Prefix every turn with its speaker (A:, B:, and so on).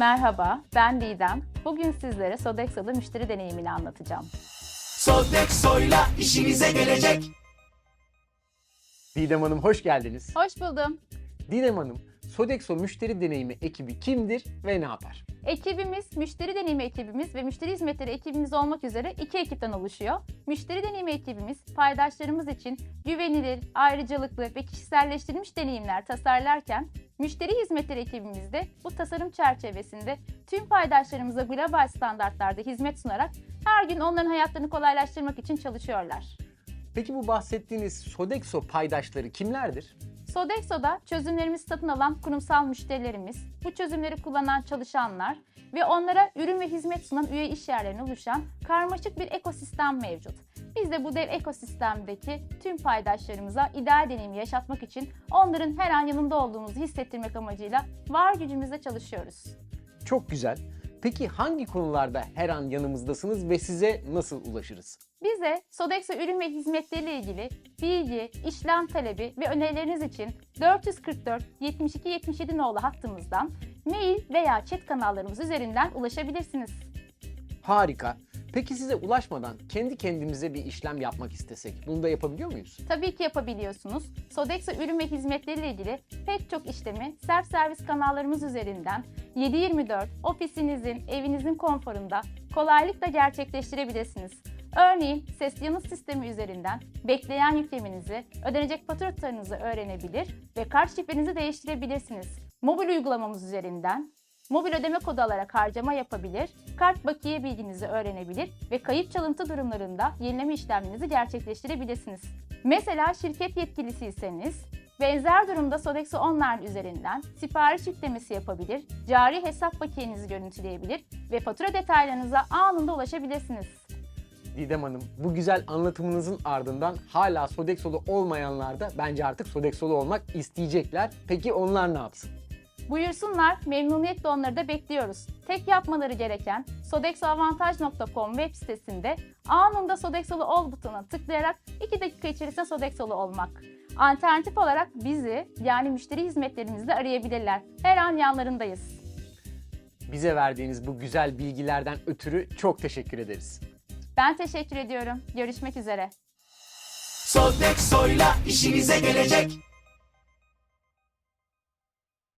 A: Merhaba, ben Didem. Bugün sizlere Sodexo'da müşteri deneyimini anlatacağım.
B: Sodexo'yla işinize gelecek.
C: Didem Hanım hoş geldiniz.
A: Hoş buldum.
C: Didem Hanım, Sodexo müşteri deneyimi ekibi kimdir ve ne yapar?
A: Ekibimiz, müşteri deneyimi ekibimiz ve müşteri hizmetleri ekibimiz olmak üzere iki ekipten oluşuyor. Müşteri deneyimi ekibimiz, paydaşlarımız için güvenilir, ayrıcalıklı ve kişiselleştirilmiş deneyimler tasarlarken, müşteri hizmetleri ekibimiz de bu tasarım çerçevesinde tüm paydaşlarımıza global standartlarda hizmet sunarak her gün onların hayatlarını kolaylaştırmak için çalışıyorlar.
C: Peki bu bahsettiğiniz Sodexo paydaşları kimlerdir?
A: Sodexo'da çözümlerimizi satın alan kurumsal müşterilerimiz, bu çözümleri kullanan çalışanlar ve onlara ürün ve hizmet sunan üye işyerlerine oluşan karmaşık bir ekosistem mevcut. Biz de bu dev ekosistemdeki tüm paydaşlarımıza ideal deneyimi yaşatmak için onların her an yanında olduğumuzu hissettirmek amacıyla var gücümüzle çalışıyoruz.
C: Çok güzel. Peki hangi konularda her an yanımızdasınız ve size nasıl ulaşırız?
A: Bize Sodexo ürün ve hizmetleriyle ilgili bilgi, işlem talebi ve önerileriniz için 444 72 77 nolu hattımızdan mail veya chat kanallarımız üzerinden ulaşabilirsiniz.
C: Harika. Peki size ulaşmadan kendi kendimize bir işlem yapmak istesek bunu da yapabiliyor muyuz?
A: Tabii ki yapabiliyorsunuz. Sodexo ürün ve hizmetleriyle ilgili pek çok işlemi self servis kanallarımız üzerinden 7/24 ofisinizin, evinizin konforunda kolaylıkla gerçekleştirebilirsiniz. Örneğin ses yanıt sistemi üzerinden bekleyen yükleminizi, ödenecek fatura tutarınızı öğrenebilir ve kart şifrenizi değiştirebilirsiniz. Mobil uygulamamız üzerinden mobil ödeme kodu alarak harcama yapabilir, kart bakiye bilginizi öğrenebilir ve kayıp çalıntı durumlarında yenileme işlemlerinizi gerçekleştirebilirsiniz. Mesela şirket yetkilisiyseniz Benzer durumda Sodexo Online üzerinden sipariş yüklemesi yapabilir, cari hesap bakiyenizi görüntüleyebilir ve fatura detaylarınıza anında ulaşabilirsiniz.
C: Didem Hanım, bu güzel anlatımınızın ardından hala Sodexo'lu olmayanlar da bence artık Sodexo'lu olmak isteyecekler. Peki onlar ne yapsın?
A: Buyursunlar, memnuniyetle onları da bekliyoruz. Tek yapmaları gereken sodexoavantaj.com web sitesinde anında Sodexo'lu ol butonuna tıklayarak 2 dakika içerisinde Sodexo'lu olmak. Alternatif olarak bizi yani müşteri hizmetlerimizde arayabilirler. Her an yanlarındayız.
C: Bize verdiğiniz bu güzel bilgilerden ötürü çok teşekkür ederiz.
A: Ben teşekkür ediyorum. Görüşmek üzere.
B: Sodexo'yla işinize gelecek.